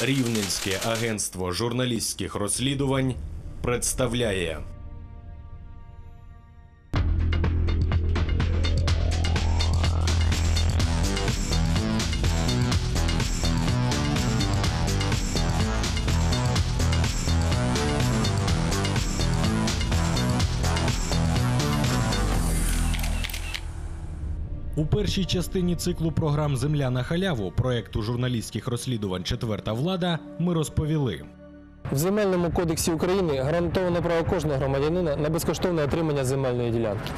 Рівненське агентство журналістських розслідувань представляє першій частині циклу програм Земля на халяву проекту журналістських розслідувань Четверта влада ми розповіли. В земельному кодексі України гарантовано право кожного громадянина на безкоштовне отримання земельної ділянки.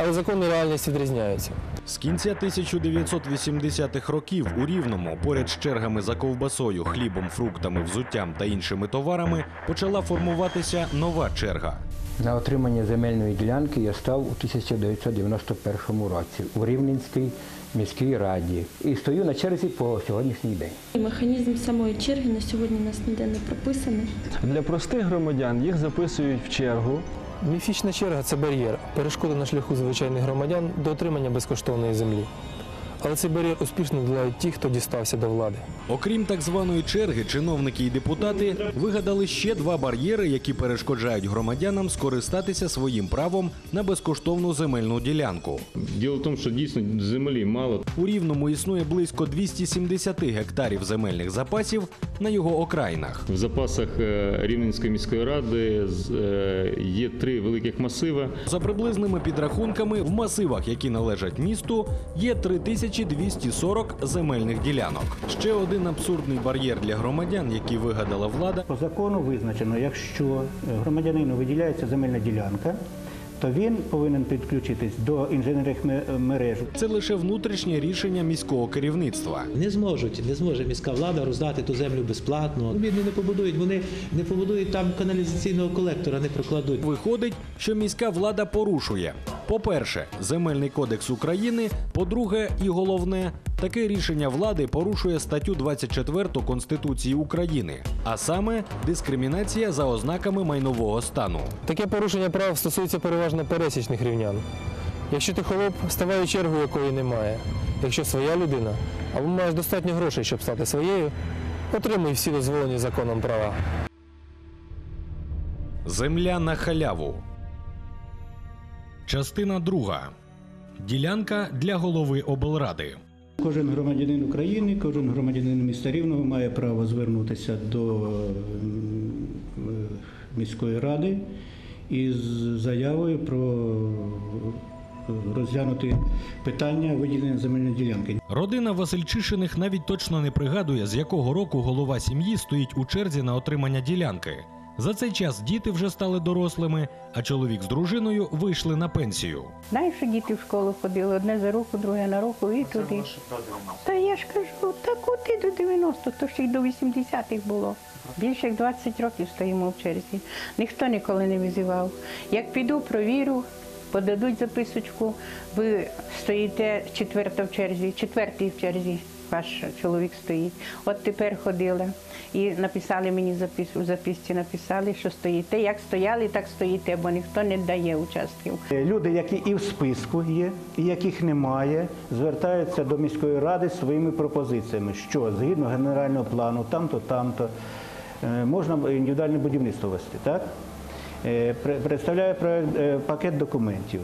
Але закон і реальність відрізняються. З кінця 1980-х років у Рівному, поряд з чергами за ковбасою, хлібом, фруктами, взуттям та іншими товарами, почала формуватися нова черга. На отримання земельної ділянки я став у 1991 році у Рівненській міській раді і стою на черзі по сьогоднішній день. Механізм самої черги на сьогодні у нас ніде не прописаний. Для простих громадян їх записують в чергу. Міфічна черга це бар'єр, перешкода на шляху звичайних громадян до отримання безкоштовної землі. Але цей бар'єр успішно долають ті, хто дістався до влади. Окрім так званої черги, чиновники і депутати вигадали ще два бар'єри, які перешкоджають громадянам скористатися своїм правом на безкоштовну земельну ділянку. Діло в тому, що дійсно землі мало. У Рівному існує близько 270 гектарів земельних запасів на його окраїнах. В запасах е, Рівненської міської ради е, є три великих масиви. За приблизними підрахунками, в масивах, які належать місту, є 3240 земельних ділянок. Ще один абсурдний бар'єр для громадян, який вигадала влада, По закону визначено, якщо е, громадянину виділяється земельна ділянка, то він повинен підключитись до інженерних мереж. це лише внутрішнє рішення міського керівництва. Не зможуть, не зможе міська влада роздати ту землю безплатно. Вони не побудують, вони не побудують там каналізаційного колектора, не прокладуть. Виходить, що міська влада порушує. По-перше, земельний кодекс України. По-друге, і головне, таке рішення влади порушує статтю 24 Конституції України, а саме дискримінація за ознаками майнового стану. Таке порушення прав стосується переважно пересічних рівнян. Якщо ти холоп, ставай у чергу, якої немає. Якщо своя людина, або маєш достатньо грошей, щоб стати своєю, отримуй всі дозволені законом права. Земля на халяву. Частина друга. Ділянка для голови облради. Кожен громадянин України, кожен громадянин міста Рівного має право звернутися до е, міської ради із заявою про е, розглянути питання виділення земельної ділянки. Родина Васильчишиних навіть точно не пригадує, з якого року голова сім'ї стоїть у черзі на отримання ділянки. За цей час діти вже стали дорослими, а чоловік з дружиною вийшли на пенсію. Знаєш, діти в школу ходили, одне за руку, друге на руку і туди. Та я ж кажу, так от і до 90, то ще й до 80-х було. Більше як 20 років стоїмо в черзі. Ніхто ніколи не визивав. Як піду, провірю, подадуть записочку, ви стоїте четверта в черзі, четвертий в черзі. Ваш чоловік стоїть. От тепер ходила і написали мені запис, у записці, написали, що стоїте. Як стояли, так стоїте, бо ніхто не дає участків. Люди, які і в списку є, і яких немає, звертаються до міської ради своїми пропозиціями, що згідно генерального плану, там-то, там-то, е, можна індивідуальне будівництво вести, так? Е, Представляє е, пакет документів.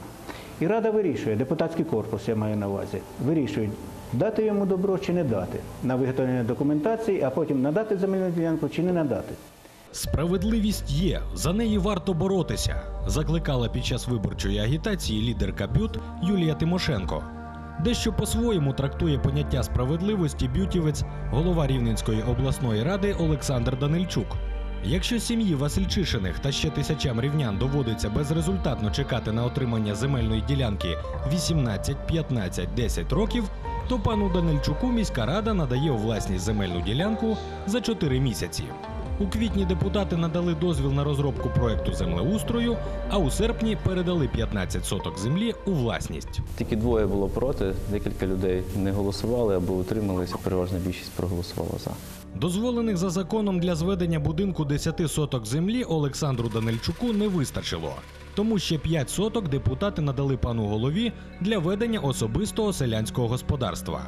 І рада вирішує, депутатський корпус я маю на увазі, вирішують, дати йому добро чи не дати на виготовлення документації, а потім надати земельну ділянку чи не надати. Справедливість є, за неї варто боротися, закликала під час виборчої агітації лідерка Бют Юлія Тимошенко. Дещо по-своєму трактує поняття справедливості бютівець, голова Рівненської обласної ради Олександр Данильчук. Якщо сім'ї Васильчишиних та ще тисячам рівнян доводиться безрезультатно чекати на отримання земельної ділянки 18, 15, 10 років, то пану Данильчуку міська рада надає у власність земельну ділянку за 4 місяці. У квітні депутати надали дозвіл на розробку проекту землеустрою, а у серпні передали 15 соток землі у власність. Тільки двоє було проти, декілька людей не голосували або утрималися. Переважна більшість проголосувала за. Дозволених за законом для зведення будинку 10 соток землі Олександру Данильчуку не вистачило. Тому ще 5 соток депутати надали пану голові для ведення особистого селянського господарства.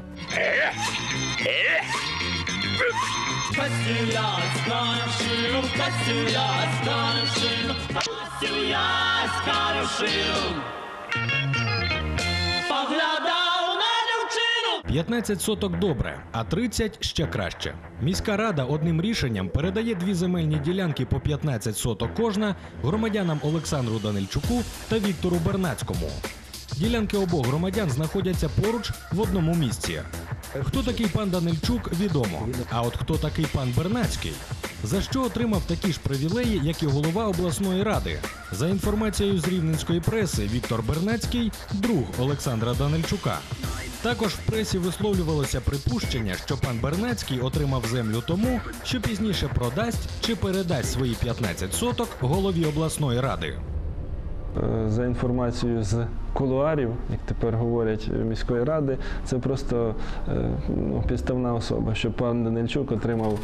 15 соток добре, а 30 ще краще. Міська рада одним рішенням передає дві земельні ділянки по 15 соток кожна громадянам Олександру Данильчуку та Віктору Бернацькому. Ділянки обох громадян знаходяться поруч в одному місці. Хто такий пан Данильчук, відомо. А от хто такий пан Бернацький? За що отримав такі ж привілеї, як і голова обласної ради? За інформацією з рівненської преси, Віктор Бернацький друг Олександра Данильчука. Також в пресі висловлювалося припущення, що пан Бернацький отримав землю тому, що пізніше продасть чи передасть свої 15 соток голові обласної ради. Е, За інформацією з кулуарів, як тепер говорять е, міської ради, це просто е, ну, підставна особа, що пан Данильчук отримав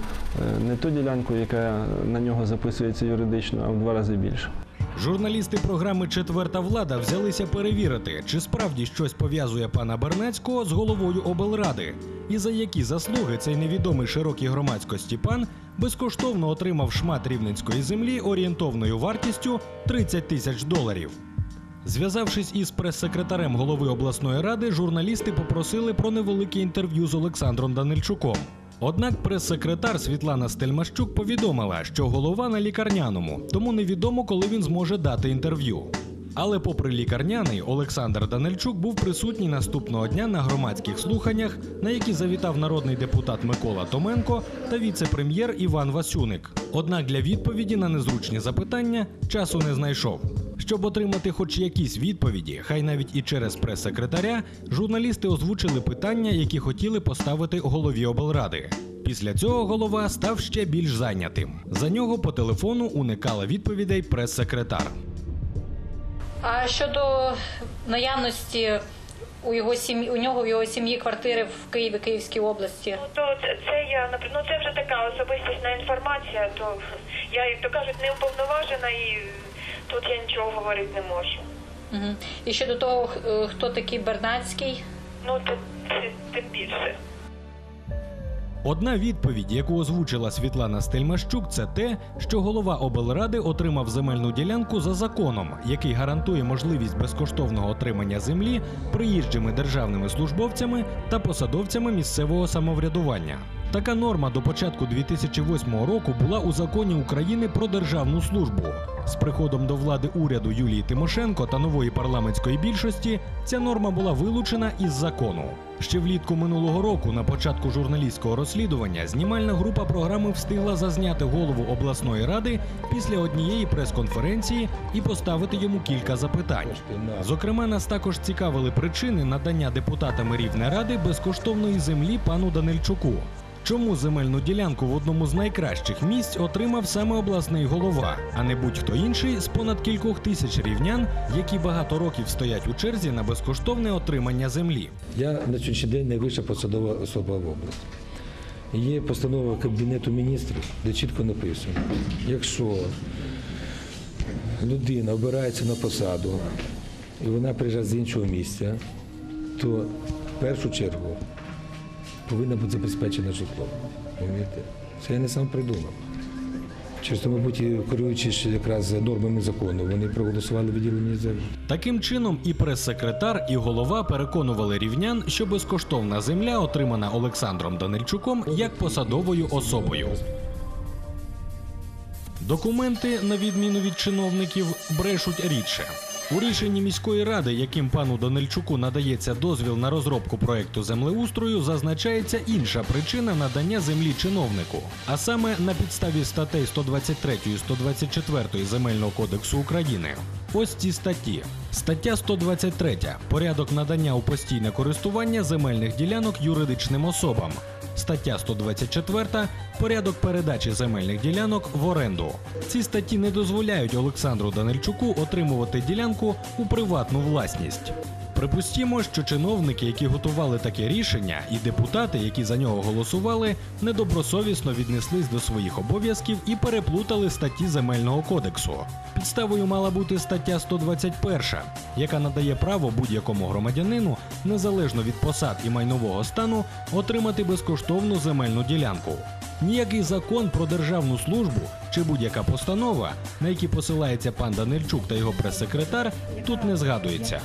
не ту ділянку, яка на нього записується юридично, а в два рази більше. Журналісти програми Четверта влада взялися перевірити, чи справді щось пов'язує пана Бернацького з головою облради, і за які заслуги цей невідомий широкій громадськості пан безкоштовно отримав шмат рівненської землі орієнтовною вартістю 30 тисяч доларів. Зв'язавшись із прес-секретарем голови обласної ради, журналісти попросили про невелике інтерв'ю з Олександром Данильчуком. Однак прес-секретар Світлана Стельмащук повідомила, що голова на лікарняному, тому невідомо, коли він зможе дати інтерв'ю. Але, попри лікарняний, Олександр Данильчук був присутній наступного дня на громадських слуханнях, на які завітав народний депутат Микола Томенко та віце-прем'єр Іван Васюник. Однак для відповіді на незручні запитання часу не знайшов. Щоб отримати хоч якісь відповіді, хай навіть і через прес-секретаря, журналісти озвучили питання, які хотіли поставити голові облради. Після цього голова став ще більш зайнятим. За нього по телефону уникала відповідей прес-секретар. А щодо наявності у його сім'ї у нього в його сім'ї квартири в Києві, Київській області. Ну, то це, я ну це вже така особистісна інформація, то я, як то кажуть, не уповноважена і тут я нічого говорити не можу. Угу. І щодо того, е, хто такий Бернацький, Ну, то це тим більше. Одна відповідь, яку озвучила Світлана Стельмащук, це те, що голова облради отримав земельну ділянку за законом, який гарантує можливість безкоштовного отримання землі приїжджими державними службовцями та посадовцями місцевого самоврядування. Така норма до початку 2008 року була у законі України про державну службу. З приходом до влади уряду Юлії Тимошенко та нової парламентської більшості ця норма була вилучена із закону. Ще влітку минулого року, на початку журналістського розслідування, знімальна група програми встигла зазняти голову обласної ради після однієї прес-конференції і поставити йому кілька запитань. Зокрема, нас також цікавили причини надання депутатами Рівнеради безкоштовної землі пану Данильчуку. Чому земельну ділянку в одному з найкращих місць отримав саме обласний голова, а не будь-хто інший з понад кількох тисяч рівнян, які багато років стоять у черзі на безкоштовне отримання землі? Я на сьогоднішній день найвища посадова особа в області. Є постанова Кабінету міністрів, де чітко написано, якщо людина обирається на посаду і вона приїжджає з іншого місця, то в першу чергу повинна бути забезпечена житло. Розумієте? Це я не сам придумав. Через то, мабуть, керуючись якраз нормами закону, вони проголосували виділення землі. Таким чином, і прес-секретар, і голова переконували рівнян, що безкоштовна земля отримана Олександром Данильчуком як посадовою особою. Документи, на відміну від чиновників, брешуть рідше. У рішенні міської ради, яким пану Данильчуку надається дозвіл на розробку проекту землеустрою, зазначається інша причина надання землі чиновнику, а саме на підставі статей 123 і 124 Земельного кодексу України. Ось ці статті. Стаття 123. Порядок надання у постійне користування земельних ділянок юридичним особам. Стаття 124. Порядок передачі земельних ділянок в оренду. Ці статті не дозволяють Олександру Данильчуку отримувати ділянку у приватну власність. Припустімо, що чиновники, які готували таке рішення, і депутати, які за нього голосували, недобросовісно віднеслись до своїх обов'язків і переплутали статті земельного кодексу. Підставою мала бути стаття 121, яка надає право будь-якому громадянину, незалежно від посад і майнового стану, отримати безкоштовну земельну ділянку. Ніякий закон про державну службу чи будь-яка постанова, на які посилається пан Данильчук та його прес-секретар, тут не згадується.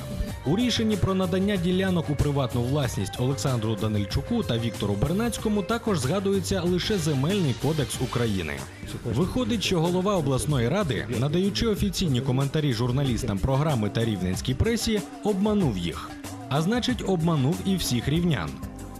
У рішенні про надання ділянок у приватну власність Олександру Данильчуку та Віктору Бернацькому також згадується лише Земельний кодекс України. Виходить, що голова обласної ради, надаючи офіційні коментарі журналістам програми та рівненській пресі, обманув їх. А значить, обманув і всіх рівнян.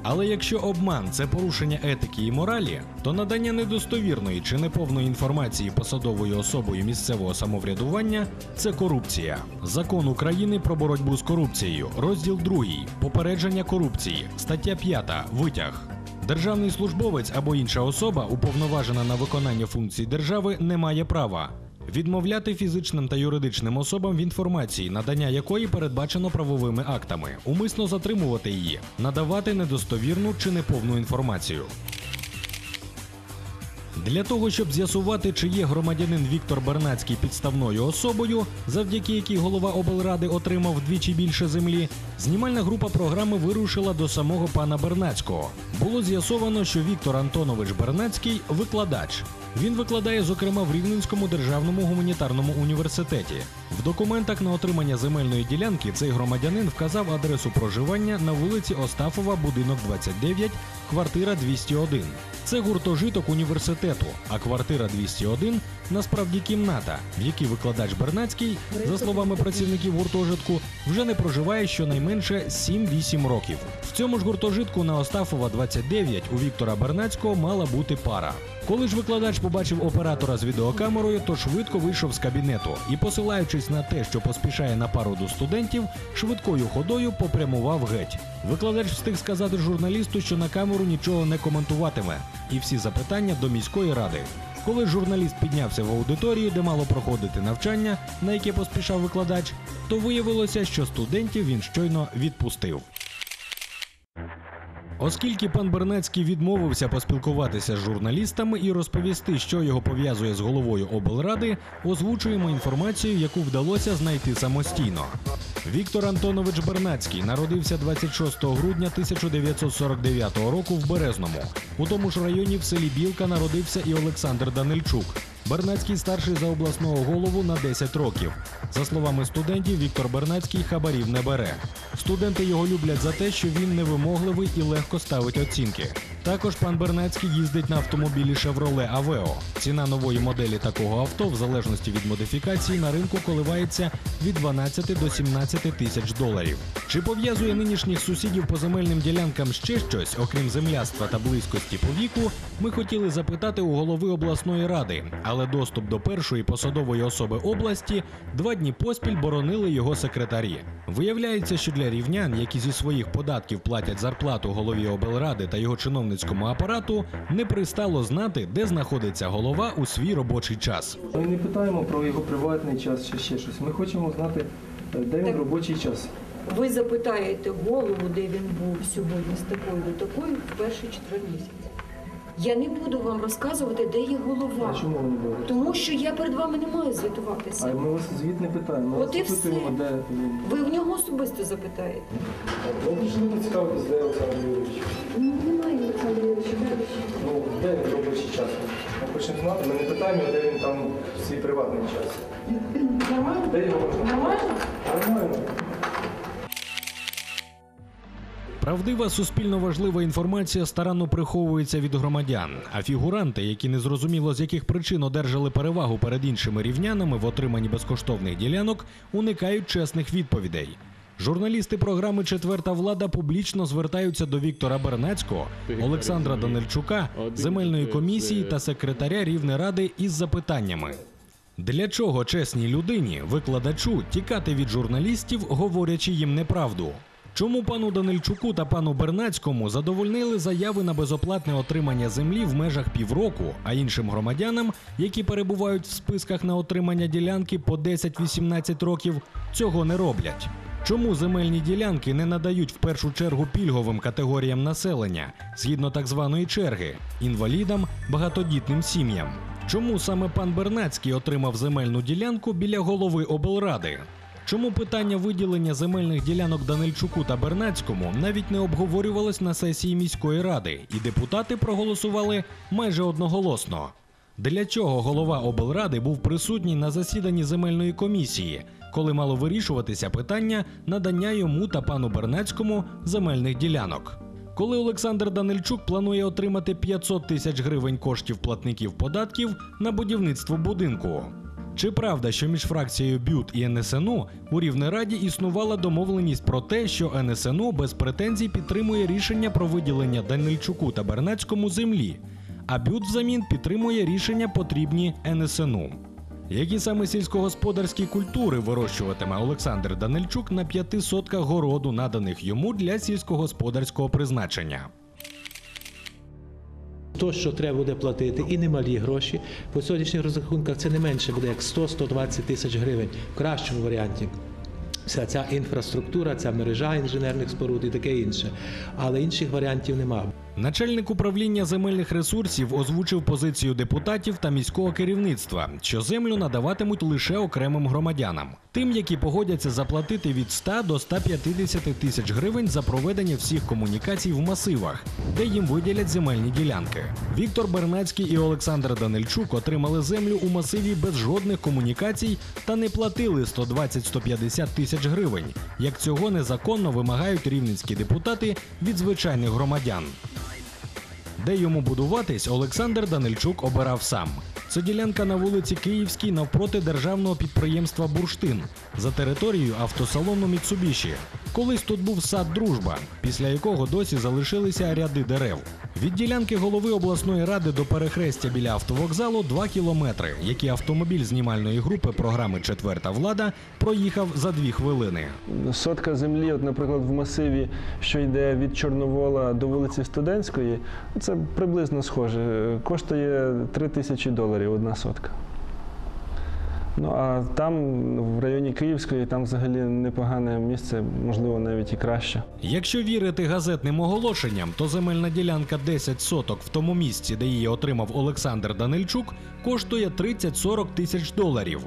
Але якщо обман це порушення етики і моралі, то надання недостовірної чи неповної інформації посадовою особою місцевого самоврядування це корупція. Закон України про боротьбу з корупцією, розділ 2. Попередження корупції, стаття 5. Витяг. Державний службовець або інша особа, уповноважена на виконання функцій держави, не має права відмовляти фізичним та юридичним особам в інформації, надання якої передбачено правовими актами, умисно затримувати її, надавати недостовірну чи неповну інформацію. Для того, щоб з'ясувати, чи є громадянин Віктор Бернацький підставною особою, завдяки якій голова облради отримав вдвічі більше землі, знімальна група програми вирушила до самого пана Бернацького. Було з'ясовано, що Віктор Антонович Бернацький викладач. Він викладає, зокрема, в Рівненському державному гуманітарному університеті. В документах на отримання земельної ділянки цей громадянин вказав адресу проживання на вулиці Остафова, будинок 29, квартира 201. Це гуртожиток університету, а квартира 201 насправді кімната, в якій викладач Бернацький, за словами працівників гуртожитку, вже не проживає щонайменше 7-8 років. В цьому ж гуртожитку на Остафова 29 у Віктора Бернацького мала бути пара. Коли ж викладач побачив оператора з відеокамерою, то швидко вийшов з кабінету і, посилаючись на те, що поспішає на пару до студентів, швидкою ходою попрямував геть. Викладач встиг сказати журналісту, що на камеру нічого не коментуватиме, і всі запитання до міської ради. Коли журналіст піднявся в аудиторію, де мало проходити навчання, на яке поспішав викладач, то виявилося, що студентів він щойно відпустив. Оскільки пан Бернецький відмовився поспілкуватися з журналістами і розповісти, що його пов'язує з головою облради, озвучуємо інформацію, яку вдалося знайти самостійно. Віктор Антонович Бернацький народився 26 грудня 1949 року в Березному. У тому ж районі в селі Білка народився і Олександр Данильчук. Бернацький старший за обласного голову на 10 років. За словами студентів, Віктор Бернацький хабарів не бере. Студенти його люблять за те, що він невимогливий і легко ставить оцінки. Також пан Бернацький їздить на автомобілі Chevrolet Aveo. Ціна нової моделі такого авто, в залежності від модифікації, на ринку коливається від 12 до 17 тисяч доларів. Чи пов'язує нинішніх сусідів по земельним ділянкам ще щось, окрім земляцтва та близькості по віку, ми хотіли запитати у голови обласної ради, але доступ до першої посадової особи області два дні поспіль боронили його секретарі. Виявляється, що для рівнян, які зі своїх податків платять зарплату голові облради та його чиновницькому апарату, не пристало знати, де знаходиться голова у свій робочий час. Ми не питаємо про його приватний час чи ще щось. Ми хочемо знати, е, де він робочий час. Ви запитаєте голову, де він був сьогодні з такою до такої в перший четвер місяць. Я не буду вам розказувати, де є голова. А чому ви не будете? Тому що я перед вами не маю звітуватися. А ми вас звіт не питаємо. Ми От і вас запитуємо, де він. Ви в нього особисто запитаєте. Ви більше не цікавитесь, де Олександр Юрійович. Ну, немає Олександра Юрійовича. Ну, де він робочий час? Ми хочемо знати, ми не питаємо, де він там в свій приватний час. Нормально? Де його можна? Нормально? Нормально. Правдива суспільно важлива інформація старанно приховується від громадян, а фігуранти, які незрозуміло з яких причин одержали перевагу перед іншими рівнянами в отриманні безкоштовних ділянок, уникають чесних відповідей. Журналісти програми Четверта влада публічно звертаються до Віктора Бернацького, Олександра Данильчука, земельної комісії та секретаря Рівнеради із запитаннями. Для чого чесній людині, викладачу, тікати від журналістів, говорячи їм неправду? Чому пану Данильчуку та пану Бернацькому задовольнили заяви на безоплатне отримання землі в межах півроку, а іншим громадянам, які перебувають в списках на отримання ділянки по 10-18 років, цього не роблять? Чому земельні ділянки не надають в першу чергу пільговим категоріям населення згідно так званої черги інвалідам, багатодітним сім'ям? Чому саме пан Бернацький отримав земельну ділянку біля голови облради? Чому питання виділення земельних ділянок Данильчуку та Бернацькому навіть не обговорювалось на сесії міської ради, і депутати проголосували майже одноголосно? Для чого голова облради був присутній на засіданні земельної комісії, коли мало вирішуватися питання надання йому та пану Бернацькому земельних ділянок? Коли Олександр Данильчук планує отримати 500 тисяч гривень коштів платників податків на будівництво будинку? Чи правда, що між фракцією БЮТ і НСНУ у Рівнераді існувала домовленість про те, що НСНУ без претензій підтримує рішення про виділення Данильчуку та Бернацькому землі, а БЮТ взамін підтримує рішення потрібні НСНУ? Які саме сільськогосподарські культури вирощуватиме Олександр Данильчук на п'яти сотках городу, наданих йому для сільськогосподарського призначення? То, що треба буде платити, і немалі гроші. По сьогоднішніх розрахунках це не менше буде як 100-120 тисяч гривень в кращому варіанті. Вся ця інфраструктура, ця мережа інженерних споруд і таке інше. Але інших варіантів немає. Начальник управління земельних ресурсів озвучив позицію депутатів та міського керівництва, що землю надаватимуть лише окремим громадянам, тим, які погодяться заплатити від 100 до 150 тисяч гривень за проведення всіх комунікацій в масивах, де їм виділять земельні ділянки. Віктор Бернацький і Олександр Данильчук отримали землю у масиві без жодних комунікацій та не платили 120-150 тисяч гривень, як цього незаконно вимагають рівненські депутати від звичайних громадян. Де йому будуватись, Олександр Данильчук обирав сам. Це ділянка на вулиці Київській навпроти державного підприємства Бурштин за територією автосалону Міцубіші. Колись тут був сад Дружба, після якого досі залишилися ряди дерев. Від ділянки голови обласної ради до перехрестя біля автовокзалу 2 кілометри, які автомобіль знімальної групи програми Четверта влада проїхав за 2 хвилини. Сотка землі, наприклад, в масиві, що йде від Чорновола до вулиці Студентської, це приблизно схоже. Коштує 3 тисячі доларів одна сотка. Ну а там, в районі Київської, там взагалі непогане місце, можливо, навіть і краще. Якщо вірити газетним оголошенням, то земельна ділянка 10 соток в тому місці, де її отримав Олександр Данильчук, коштує 30-40 тисяч доларів.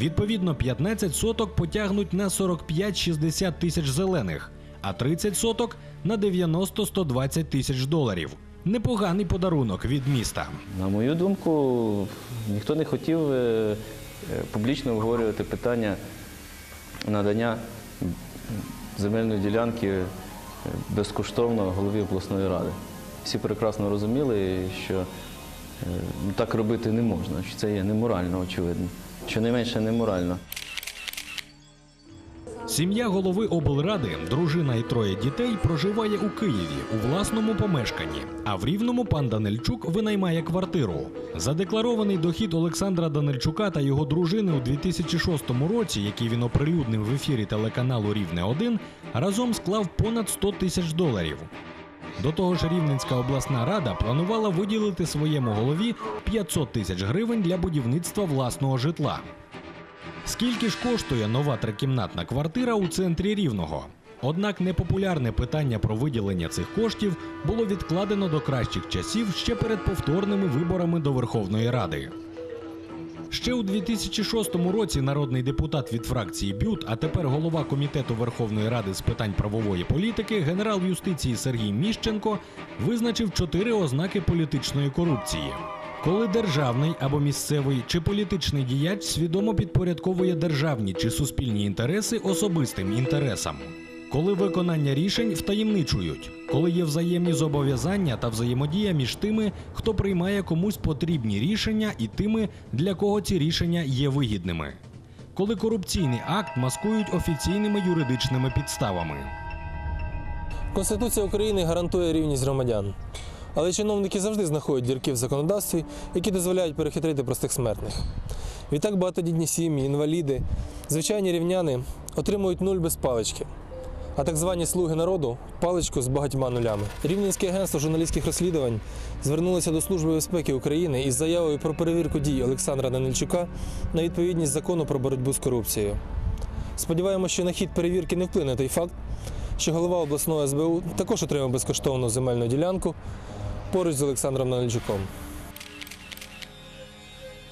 Відповідно, 15 соток потягнуть на 45-60 тисяч зелених, а 30 соток на 90-120 тисяч доларів. Непоганий подарунок від міста. На мою думку, ніхто не хотів е, публічно обговорювати питання надання земельної ділянки е, безкоштовно голові обласної ради. Всі прекрасно розуміли, що е, ну, так робити не можна, що це є неморально, очевидно. Щонайменше неморально. Сім'я голови облради, дружина і троє дітей проживає у Києві у власному помешканні. А в Рівному пан Данильчук винаймає квартиру. Задекларований дохід Олександра Данильчука та його дружини у 2006 році, який він оприлюднив в ефірі телеканалу Рівне 1 разом склав понад 100 тисяч доларів. До того ж, Рівненська обласна рада планувала виділити своєму голові 500 тисяч гривень для будівництва власного житла. Скільки ж коштує нова трикімнатна квартира у центрі Рівного? Однак непопулярне питання про виділення цих коштів було відкладено до кращих часів ще перед повторними виборами до Верховної Ради. Ще у 2006 році народний депутат від фракції БЮТ, а тепер голова комітету Верховної Ради з питань правової політики, генерал юстиції Сергій Міщенко визначив чотири ознаки політичної корупції. Коли державний або місцевий чи політичний діяч свідомо підпорядковує державні чи суспільні інтереси особистим інтересам. Коли виконання рішень втаємничують, коли є взаємні зобов'язання та взаємодія між тими, хто приймає комусь потрібні рішення, і тими, для кого ці рішення є вигідними, коли корупційний акт маскують офіційними юридичними підставами. Конституція України гарантує рівність громадян. Але чиновники завжди знаходять дірки в законодавстві, які дозволяють перехитрити простих смертних. Відтак багатодітні сім'ї, інваліди, звичайні рівняни отримують нуль без палички. А так звані слуги народу паличку з багатьма нулями. Рівненське агентство журналістських розслідувань звернулося до Служби безпеки України із заявою про перевірку дій Олександра Данильчука на відповідність закону про боротьбу з корупцією. Сподіваємося, що на хід перевірки не вплине той факт, що голова обласного СБУ також отримав безкоштовну земельну ділянку поруч з Олександром Нальчуком.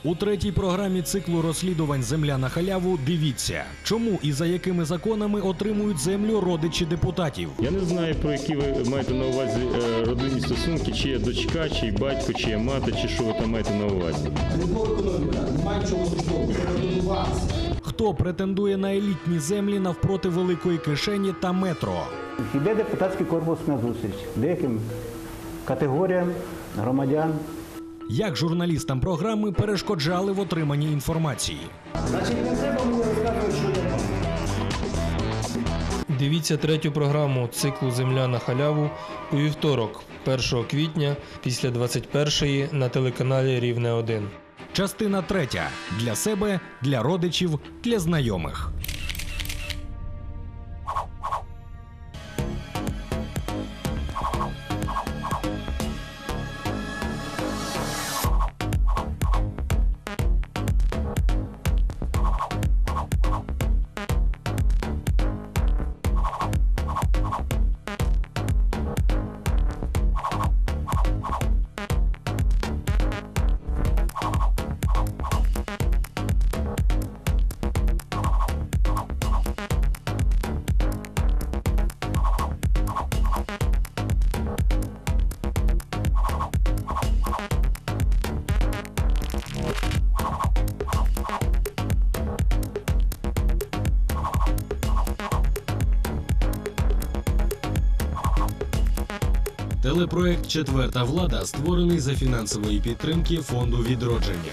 У третій програмі циклу розслідувань Земля на халяву дивіться, чому і за якими законами отримують землю родичі депутатів. Я не знаю, про які ви маєте на увазі е, родинні стосунки, чи є дочка, чи є батько, чи є мати, чи що ви там маєте на увазі. Хто претендує на елітні землі навпроти великої кишені та метро? Йде депутатський корпус на зустріч деяким категоріям громадян. Як журналістам програми перешкоджали в отриманні інформації? Значить, не треба мені розказувати, що я. Дивіться третю програму циклу Земля на халяву у вівторок, 1 квітня після 21-ї на телеканалі Рівне 1. Частина третя для себе, для родичів, для знайомих. Телепроект Четверта влада створений за фінансової підтримки фонду відродження.